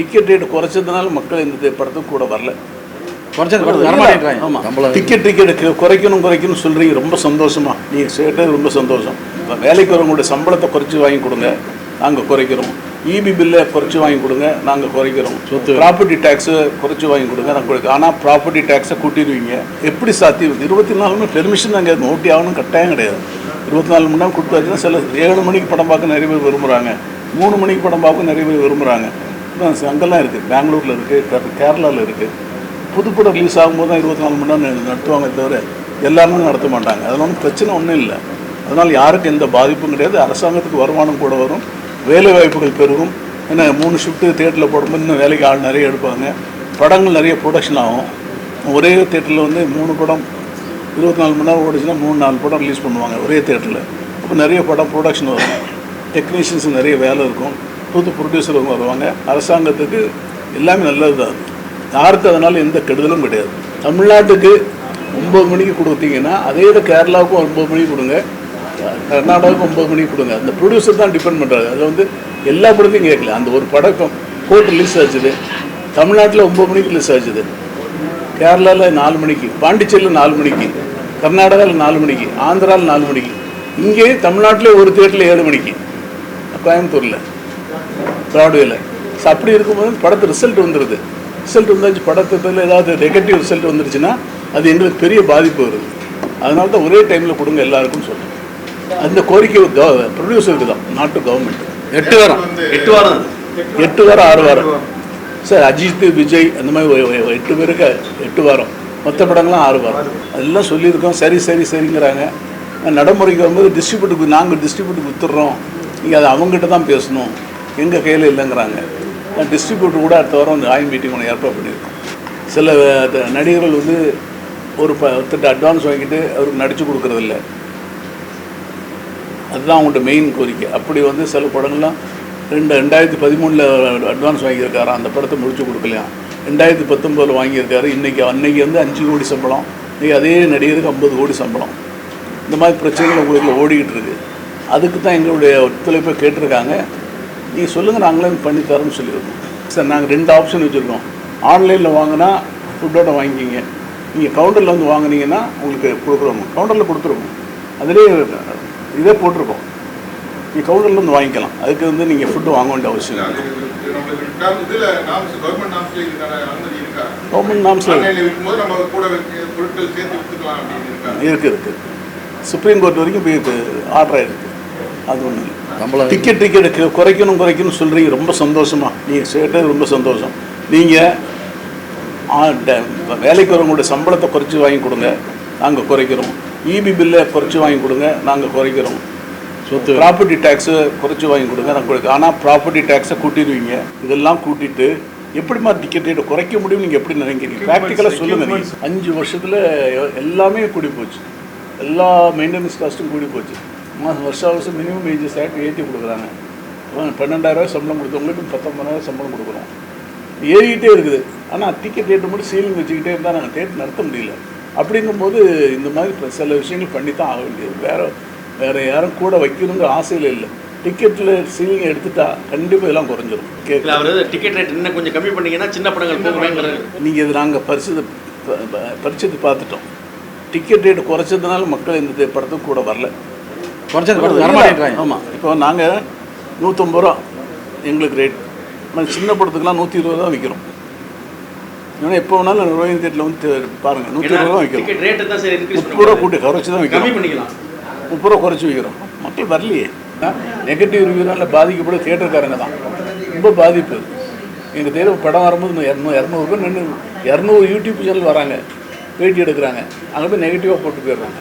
Ticket rate குறைச்சதுனால மக்கள் இந்த படத்துக்கு கூட வரல. டிக்கெட் டிக்கெட் குறைக்கணும் குறைக்கணும் சொல்றீங்க ரொம்ப சந்தோஷமா. நீங்க கேட்டது ரொம்ப சந்தோஷம். வேலைக்கு வரவங்களுடைய சம்பளத்தை குறைச்சி வாங்கி கொடுங்க. நாங்க குறைக்கிறோம். இபி பில்லை குறைச்சி வாங்கி கொடுங்க. நாங்க குறைக்கிறோம். சொத்து. ப்ராப்பர்ட்டி டேக்ஸை குறைச்சி வாங்கி கொடுங்க. நாங்கள் கொடுக்க ஆனால் ப்ராப்பர்ட்டி டேக்ஸை கூட்டிடுவீங்க. எப்படி சாத்தியம்? இருபத்தி நாலுமே பெர்மிஷன் நாங்கள் நோட்டி ஆகணும் கட்டாயம் கிடையாது. இருபத்தி நாலு மணி நேரம் கொடுத்தாச்சுன்னா சில ஏழு மணிக்கு படம் பார்க்க நிறைய பேர் விரும்புகிறாங்க மூணு மணிக்கு படம் பார்க்க நிறைய பேர் விரும்புகிறாங்க அங்கெல்லாம் இருக்குது பெங்களூரில் இருக்குது கேரளாவில் இருக்குது புதுப்படம் ரிலீஸ் ஆகும்போது தான் இருபத்தி நாலு மணி நேரம் நடத்துவாங்க தவிர எல்லாருமே நடத்த மாட்டாங்க. அதில் ஒன்றும் பிரச்சனை ஒன்றும் இல்லை. அதனால் யாருக்கும் எந்த பாதிப்பும் கிடையாது. அரசாங்கத்துக்கு வருமானம் கூட வரும். வேலை வாய்ப்புகள் பெருகும். ஏன்னா மூணு ஷிஃப்ட்டு தேட்டரில் போடும்போது இன்னும் வேலைக்கு ஆள் நிறைய எடுப்பாங்க. படங்கள் நிறைய ப்ரொடக்ஷன் ஆகும். ஒரே தேட்டரில் வந்து மூணு படம் இருபத்தி நாலு மணி நேரம் ஓடிச்சுன்னா மூணு நாலு படம் ரிலீஸ் பண்ணுவாங்க ஒரே தேட்டரில் அப்போ நிறைய படம் ப்ரொடக்ஷன் வரும். டெக்னீஷியன்ஸ் நிறைய வேலை இருக்கும். புது ப்ரொடியூசர் வருவாங்க. அரசாங்கத்துக்கு எல்லாமே நல்லது தான் யாருக்கு அதனால் எந்த கெடுதலும் கிடையாது. தமிழ்நாட்டுக்கு ஒம்பது மணிக்கு கொடுத்தீங்கன்னா அதே விட கேரளாவுக்கும் ஒம்பது மணிக்கு கொடுங்க. கர்நாடகாவுக்கும் ஒம்பது மணிக்கு கொடுங்க. அந்த ப்ரொடியூசர் தான் டிபெண்ட் பண்ணுறாரு அதில் வந்து எல்லா படத்தையும் கேட்கல. அந்த ஒரு படக்கம் கோர்ட் ரிலீஸ் ஆச்சுது. தமிழ்நாட்டில் ஒம்பது மணிக்கு ரிலீஸ் ஆச்சுது. கேரளாவில் நாலு மணிக்கு பாண்டிச்சேரியில் நாலு மணிக்கு கர்நாடகாவில் நாலு மணிக்கு ஆந்திராவில் நாலு மணிக்கு இங்கே தமிழ்நாட்டிலே ஒரு தேட்டரில் ஏழு மணிக்கு. கோயம்புத்தூரில். ப்ராட்வேல. ஸோ அப்படி இருக்கும்போது படத்து ரிசல்ட் வந்துடுது ரிசல்ட் வந்தாச்சு படத்தில் ஏதாவது நெகட்டிவ் ரிசல்ட் வந்துருச்சுன்னா அது எங்களுக்கு பெரிய பாதிப்பு வருது. அதனால தான் ஒரே டைமில் கொடுங்க எல்லாருக்கும் சொல்லுங்கள் அந்த கோரிக்கை ப்ரொடியூசருக்கு தான் நாட்டு கவர்மெண்ட் எட்டு வாரம். எட்டு வாரம். எட்டு வாரம் ஆறு வாரம். சார் அஜித் விஜய் அந்த மாதிரி எட்டு பேருக்கு எட்டு வாரம். மற்ற படங்கள்லாம் ஆறு வாரம். அதெல்லாம் சொல்லியிருக்கோம். சரி சரி சரிங்கிறாங்க. நடைமுறைக்கு வரும்போது டிஸ்ட்ரிபியூட்டுக்கு நாங்கள் டிஸ்ட்ரிபியூட்டுக்கு வித்துடுறோம். நீங்கள் அதை அவங்ககிட்ட தான் பேசணும். எங்கள் கையில் இல்லைங்கிறாங்க. டிஸ்ட்ரிபியூட்டர் கூட அடுத்த வாரம் வந்து ஆயின் மீட்டிங் ஒன்று ஏற்பாடு பண்ணியிருக்கோம். சில நடிகர்கள் வந்து ஒரு ப ஒருத்தட்ட அட்வான்ஸ் வாங்கிட்டு அவருக்கு நடித்து கொடுக்குறதில்ல அதுதான் அவங்கள்ட்ட மெயின் கோரிக்கை. அப்படி வந்து சில படங்கள்லாம் ரெண்டு ரெண்டாயிரத்தி பதிமூணில் அட்வான்ஸ் வாங்கியிருக்காரு? அந்த படத்தை முடிச்சு கொடுக்கலையாம் ரெண்டாயிரத்தி பத்தொம்போதில் வாங்கியிருக்காரு. இன்றைக்கி அன்னைக்கு வந்து அஞ்சு கோடி சம்பளம். இன்றைக்கி அதே நடிகருக்கு ஐம்பது கோடி சம்பளம். இந்த மாதிரி பிரச்சனைகள் உங்களுக்கு ஓடிக்கிட்டு இருக்குது அதுக்கு தான் எங்களுடைய ஒத்துழைப்பை கேட்டிருக்காங்க. நீங்கள் சொல்லுங்கள் நாங்களே பண்ணி தரோம்னு சொல்லியிருக்கோம். சார் நாங்கள் ரெண்டு ஆப்ஷன் வச்சுருக்கோம். ஆன்லைனில் வாங்கினா ஃபுட்டோட வாங்கிக்கிங்க. நீங்கள் கவுண்டரில் வந்து வாங்குனீங்கன்னா உங்களுக்கு கொடுக்குறோம். கவுண்டரில் கொடுத்துருவோம். அதிலே இதே போட்டிருக்கோம். நீங்கள் கவுண்டர்ல இருந்து வாங்கிக்கலாம். அதுக்கு வந்து நீங்கள் ஃபுட்டு வாங்க வேண்டிய அவசியம்? கவர்மெண்ட் நாம்ஸ் Online ல விற்கும்போது நம்ம கூட வைக்க- பொருட்கள் சேர்த்து வித்துக்கலாம் அப்படின்னு இருக்கா? இருக்கு இருக்கு. சுப்ரீம் கோர்ட் வரைக்கும் ஆர்டர் ஆயிருக்கு. அது இல்லை. நம்மள டிக்கெட் டிக்கெட் குறைக்கணும் குறைக்கணும் சொல்கிறீங்க ரொம்ப சந்தோஷமா. நீங்கள் கேட்டது ரொம்ப சந்தோஷம். நீங்கள் வேலைக்கு வரவங்களுடைய சம்பளத்தை குறைச்சி வாங்கி கொடுங்க. நாங்கள் குறைக்கிறோம். இபி பில்லை குறைச்சி வாங்கி கொடுங்க. நாங்கள் குறைக்கிறோம். சொத்து. ப்ராப்பர்ட்டி டேக்ஸை குறைச்சி வாங்கி கொடுங்க. நாங்கள் கொடுக்க ஆனால் ப்ராப்பர்ட்டி டேக்ஸை கூட்டிடுவீங்க. இதெல்லாம் கூட்டிட்டு எப்படிமா டிக்கெட் ரேட்டை குறைக்க முடியும் நீங்கள் எப்படி நினைக்கிறீங்க? ப்ராக்டிக்கலாக சொல்லுங்கள் அஞ்சு வருஷத்தில் எல்லாமே கூடி போச்சு. எல்லா மெயின்டெனன்ஸ் காஸ்ட்டும் கூடி போச்சு. மாதம் வருஷம் வருஷம் மினிமம் வேஜஸ் ஆக்ட் ஏற்றி கொடுக்குறாங்க. பன்னெண்டாயிரரூவா சம்பளம் கொடுத்தவங்களுக்கு பத்தொம்பதாயிரம் சம்பளம் கொடுக்குறோம். ஏறிக்கிட்டே இருக்குது. ஆனால் டிக்கெட் ரேட்டு மட்டும் சீலிங் வச்சுக்கிட்டே இருந்தால் நாங்கள் தேட்டர் நடத்த முடியல. அப்படிங்கும்போது இந்த மாதிரி இப்ப சில விஷயங்கள் பண்ணி தான் ஆக வேண்டியது. வேற வேற யாரும் கூட வைக்கணுங்கிற ஆசையில் இல்லை. டிக்கெட்டில் சீலிங் எடுத்துட்டா கண்டிப்பாக எல்லாம் குறைஞ்சிரும். இல்ல கேட்க அவரு டிக்கெட் ரேட் இன்னும் கொஞ்சம் கம்மி பண்ணீங்கன்னா சின்ன படங்கள் போகுமேங்கிறது. நீங்கள் இது நாங்கள் பரிசு பரிச்சது பார்த்துட்டோம். டிக்கெட் ரேட் குறைச்சதுனால மக்கள் இந்த படத்துக்கு கூட வரல. குறைச்சது ஆமாம் இப்போ நாங்கள் நூற்றம்பது ரூபா எங்களுக்கு ரேட் ஆனால் சின்ன படத்துக்குலாம் நூற்றி இருபது ரூபா விற்கிறோம் ஏன்னா எப்போ வேணாலும் ரோஹின் தேட்டில் வந்து தே- பாருங்க நூற்றி இருபது ரூபா விற்கிறோம் டிக்கெட் ரேட் தான் சரி இன்க்ரீஸ் முப்பது ரூபா கூட்டி குறைச்சி தான் விற்கிறோம் பண்ணிக்கலாம். முப்பது ரூபா குறைச்சி விற்கிறோம் மக்கள் வரலையே. நெகட்டிவ் ரிவ்யூனால பாதிக்கப்பட தேட்டருக்காரங்க தான். ரொம்ப பாதிப்பு. எங்கள் தேர்வு படம் வரும்போது இரநூறு இரநூறு பேர் நின்று இரநூறு யூடியூப் சேனல் வராங்க. பேட்டி எடுக்கிறாங்க. அங்கே போய் நெகட்டிவாக போட்டு போயிடுறாங்க.